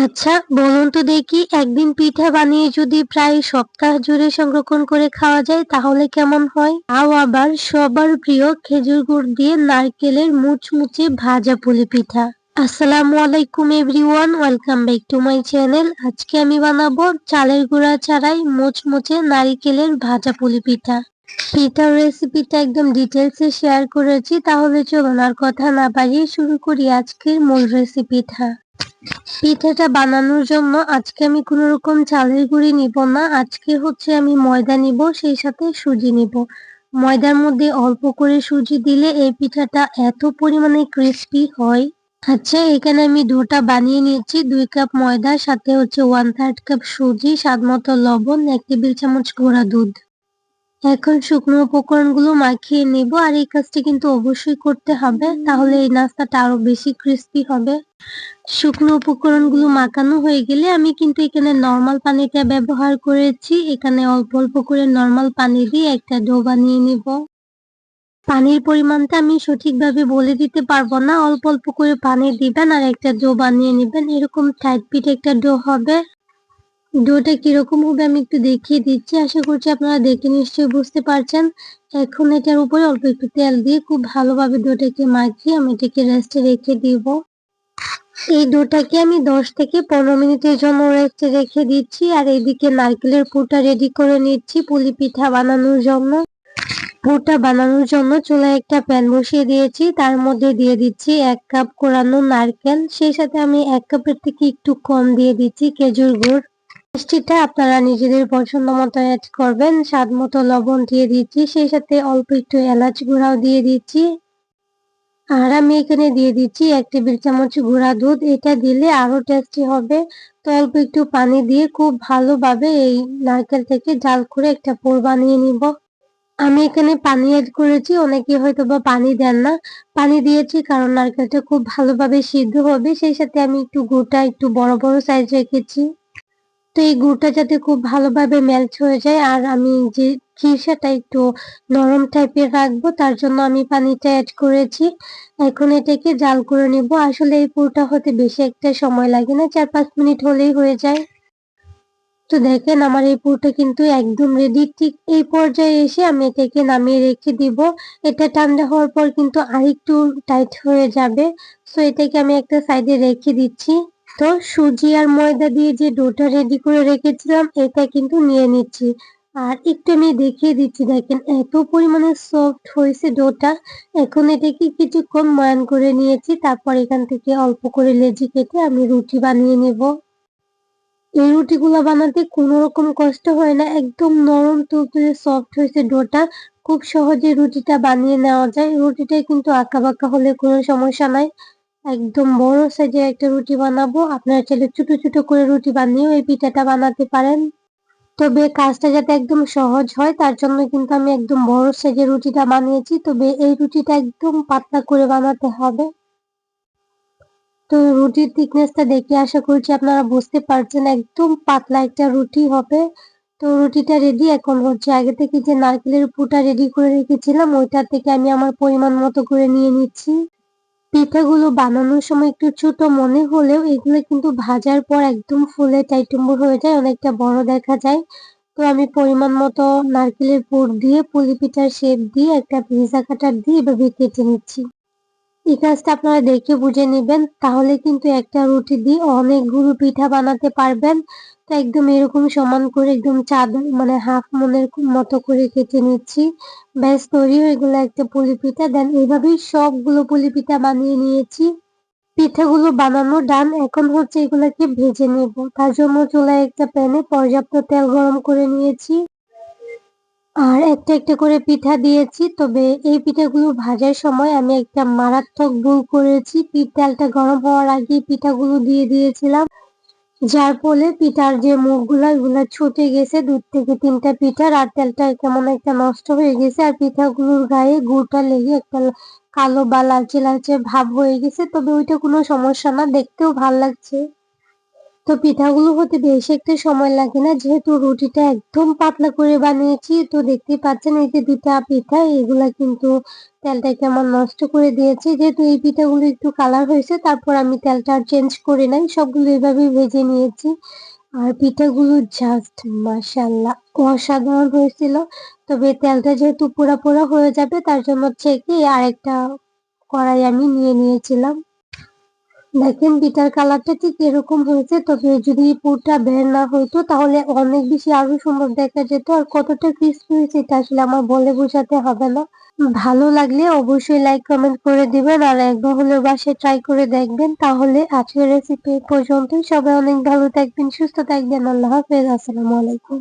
আচ্ছা বলুন তো দেখি, একদিন পিঠা বানিয়ে যদি প্রায় সপ্তাহ জুড়ে সংরক্ষণ করে খাওয়া যায়, তাহলে কেমন হয়? তাও আবার সবার প্রিয় খেজুর গুড় দিয়ে নারকেলের মুচমুচে ভাজা পুলি পিঠা। আসসালামু আলাইকুম everyone, welcome back to my channel. আজকে আমি বানাবো চালের গুঁড়া ছাড়াই মুচমুচে নারকেলের ভাজা পুলি পিঠা। পিঠার রেসিপিটা একদম ডিটেলসে শেয়ার করেছি, তাহলে চলুন আর কথা না বাড়িয়ে শুরু করি আজকের মূল রেসিপিটা পিঠাটা বানানোর জন্য আজকে আমি কোনো রকম চালের গুঁড়ি নিব না। আজকে হচ্ছে আমি ময়দা নিব, সেই সাথে সুজি নিব। ময়দার মধ্যে অল্প করে সুজি দিলে এই পিঠাটা এত পরিমাণে ক্রিস্পি হয়। আচ্ছা এখানে আমি ডোটা বানিয়ে নিয়েছি, দুই কাপ ময়দার সাথে হচ্ছে ওয়ান থার্ড কাপ সুজি স্বাদ মতো লবণ, এক টেবিল চামচ গোড়া দুধ। এখন শুকনো উপকরণগুলো মাখিয়ে নেব আর এই কাজটি কিন্তু অবশ্যই করতে হবে। তাহলে এই নাস্তাটা আরও বেশি ক্রিস্পি হবে। শুকনো উপকরণগুলো মাখানো হয়ে গেলে আমি কিন্তু এখানে নর্মাল পানিটা ব্যবহার করেছি। এখানে অল্প অল্প করে নর্মাল পানি দিয়ে একটা ডো বানিয়ে নিব। পানির পরিমাণটা আমি সঠিকভাবে বলে দিতে পারব না। অল্প অল্প করে পানি দিবেন আর একটা ডো বানিয়ে নেবেন। এরকম টাইট পিট একটা ডো হবে। ডোটা কীরকম হবে আমি একটু দেখিয়ে দিচ্ছি। আশা করছি আপনারা দেখে নিশ্চয়ই বুঝতে পারছেন। এখন এটার উপরে অল্প একটু তেল দিয়ে খুব ভালোভাবে ডোটাকে মাখিয়ে আমি এটাকে রেস্টে রেখে দিব। এই ডোটাকে আমি দশ থেকে পনেরো মিনিটের জন্য রেস্টে রেখে দিচ্ছি আর এইদিকে নারকেলের পুরটা রেডি করে নিচ্ছি পুলি পিঠা বানানোর জন্য। পুরটা বানানোর জন্য চুলায় একটা প্যান বসিয়ে দিয়েছি, তার মধ্যে দিয়ে দিচ্ছি এক কাপ কোরানো নারকেল। সেই সাথে আমি এক কাপের থেকে একটু কম দিয়ে দিচ্ছি খেজুর গুড়। মিষ্টিটা আপনারা নিজেদের পছন্দ মতো অ্যাড করবেন, স্বাদ মতো লবণ দিয়ে দিচ্ছি, সেই সাথে অল্প একটু এলাচ গুঁড়াও দিয়ে দিচ্ছি। আর আমি এখানে দিয়ে দিচ্ছি এক টেবিল চামচ গুঁড়া দুধ, এটা দিলে আরও টেস্টি হবে। তো অল্প একটু পানি দিয়ে খুব ভালোভাবে এই নারকেল থেকে জাল করে একটা পুর বানিয়ে নিব। আমি এখানে পানি অ্যাড করেছি, অনেকে হয়তো বা পানি দেন না। পানি দিয়েছি কারণ নারকেলটা খুব ভালোভাবে সিদ্ধ হবে, সেই সাথে আমি একটু গুড়টা একটু বড় বড় সাইজ রেখেছি। তো এই গুড়টা যাতে খুব ভালোভাবে মেল্ট হয়ে যায়, আর আমি যে খিরসাটা একটু নরম টাইপের রাখব, তার জন্য আমি পানিটা অ্যাড করেছি। এখন এটাকে জাল করে নেব। আসলে এই পুরটা হতে বেশি একটা সময় লাগে না চার পাঁচ মিনিট হলেই হয়ে যায়। তো দেখেন, আমার এই পুরটা কিন্তু একদম রেডি ঠিক এই পর্যায়ে এসে আমি এটাকে নামিয়ে রেখে দিব। এটা ঠান্ডা হওয়ার পর কিন্তু আরেকটু টাইট হয়ে যাবে। সো এটাকে আমি একটা সাইডে রেখে দিচ্ছি। তো সুজি আর ময়দা দিয়ে যে ডোটা রেডি করে রেখেছিলাম, এটা কিন্তু নিয়ে নিচ্ছি। আর একটু আমি দেখিয়ে দিচ্ছি, দেখেন এত পরিমাণে সফট হয়েছে ডোটা। এখন এটাকে কিছুক্ষণ ময়ান করে নিয়েছি, তারপর এখান থেকে অল্প করে লেজি কেটে আমি রুটি বানিয়ে নিব। এই রুটিগুলো বানাতে কোনো রকম কষ্ট হয় না, একদম নরম তুলতুলে সফট হয়েছে ডোটা। খুব সহজে রুটিটা বানিয়ে নেওয়া যায়। রুটিটা কিন্তু আঁকা বাঁকা হলে কোনো সমস্যা নাই। একদম বড় সাইজের একটা রুটি বানাবো। আপনারা চাইলে ছোট ছোট করে রুটি বানিয়েও এই পিঠাটা বানাতে পারেন। তবে কাজটা যাতে একদম সহজ হয়, তার জন্য কিন্তু আমি একদম বড় সাইজের রুটিটা বানিয়েছি। তবে এই রুটিটা একদম পাতলা করে বানাতে হবে। তো রুটির থিকনেসটা দেখে আশা করছি আপনারা বুঝতে পারছেন, একদম পাতলা একটা রুটি হবে। তো রুটিটা রেডি এখন হচ্ছে আগে থেকে যে নারকেলের পুটা রেডি করে রেখেছিলাম, ওইটা থেকে আমি আমার পরিমাণ মতো করে নিয়ে নিচ্ছি। পিঠাগুলো বানানোর সময় একটু ছোট মনে হলেও এগুলো কিন্তু ভাজার পর একদম ফুলে টাইটুম্বুর হয়ে যায়, অনেকটা বড় দেখা যায়। তো আমি পরিমাণ মতো নারকেলের পুর দিয়ে, পুলি পিঠার শেপ দিয়ে একটা পিজা কাটার দিয়ে এভাবে কেটে নিচ্ছি। এই কাজটা আপনারা দেখে বুঝে নেবেন, তাহলে কিন্তু একটা রুটি দিয়ে অনেকগুলো পিঠা বানাতে পারবেন। তো একদম এরকম সমান করে একদম চাদর মানে হাফ মনের মতো করে কেটে নিচ্ছি। ব্যাস, তৈরি হয়ে গেলো একটা পুলি পিঠা দেন এইভাবেই সবগুলো পুলি পিঠা বানিয়ে নিয়েছি। পিঠাগুলো বানানো ডান। এখন হচ্ছে এগুলাকে ভেজে নেব। তার জন্য চুলায় একটা প্যানে পর্যাপ্ত তেল গরম করে নিয়েছি। আর একটা একটা করে পিঠা দিয়েছি, তবে এই পিঠাগুলো ভাজার সময় আমি একটা মারাত্মক ভুল করেছি। তেলটা গরম হওয়ার আগে পিঠাগুলো দিয়ে দিয়েছিলাম, যার ফলে পিঠার যে মুখগুলো, এগুলো ছুটে গেছে দু থেকে তিনটা পিঠা, আর তেলটা কেমন একটা নষ্ট হয়ে গেছে, আর পিঠাগুলোর গায়ে গুড়টা লেগে একটা কালো বা লালচে লালচে ভাব হয়ে গেছে, তবে ওইটা কোনো সমস্যা না, দেখতেও ভালো লাগছে। তো পিঠাগুলো হতে বেশি একটা সময় লাগে না, যেহেতু রুটিটা একদম পাতলা করে বানিয়েছি, তো দেখতেই পাচ্ছেন এই যে দুটা পিঠা, এগুলা কিন্তু তেলটা কেমন নষ্ট করে দিয়েছি। যেহেতু এই পিঠাগুলো একটু কালার হয়েছে, তারপর আমি তেলটা চেঞ্জ করে নাই, সবগুলো এভাবেই ভেজে নিয়েছি। আর পিঠাগুলো জাস্ট মাশাল্লাহ অসাধারণ হয়েছিল। তবে তেলটা যেহেতু পোড়া পোড়া হয়ে যাবে, তার জন্য ছেঁকে আরেকটা কড়াই আমি নিয়ে নিয়েছিলাম। দেখেন পিঠার কালারটা ঠিক এরকম হয়েছে, তবে যদি পুরটা বের না হইতো, তাহলে অনেক বেশি আরও সুন্দর দেখা যেত। আর কতটা ক্রিস্পি হয়েছে এটা আসলে আমার বলে বোঝাতে হবে না। ভালো লাগলে অবশ্যই লাইক কমেন্ট করে দিবেন, আর একবার হলেও বাসায় ট্রাই করে দেখবেন। তাহলে আজকের রেসিপি পর্যন্তই। সবাই অনেক ভালো থাকবেন, সুস্থ থাকবেন। আল্লাহ হাফেজ। আসসালামু আলাইকুম।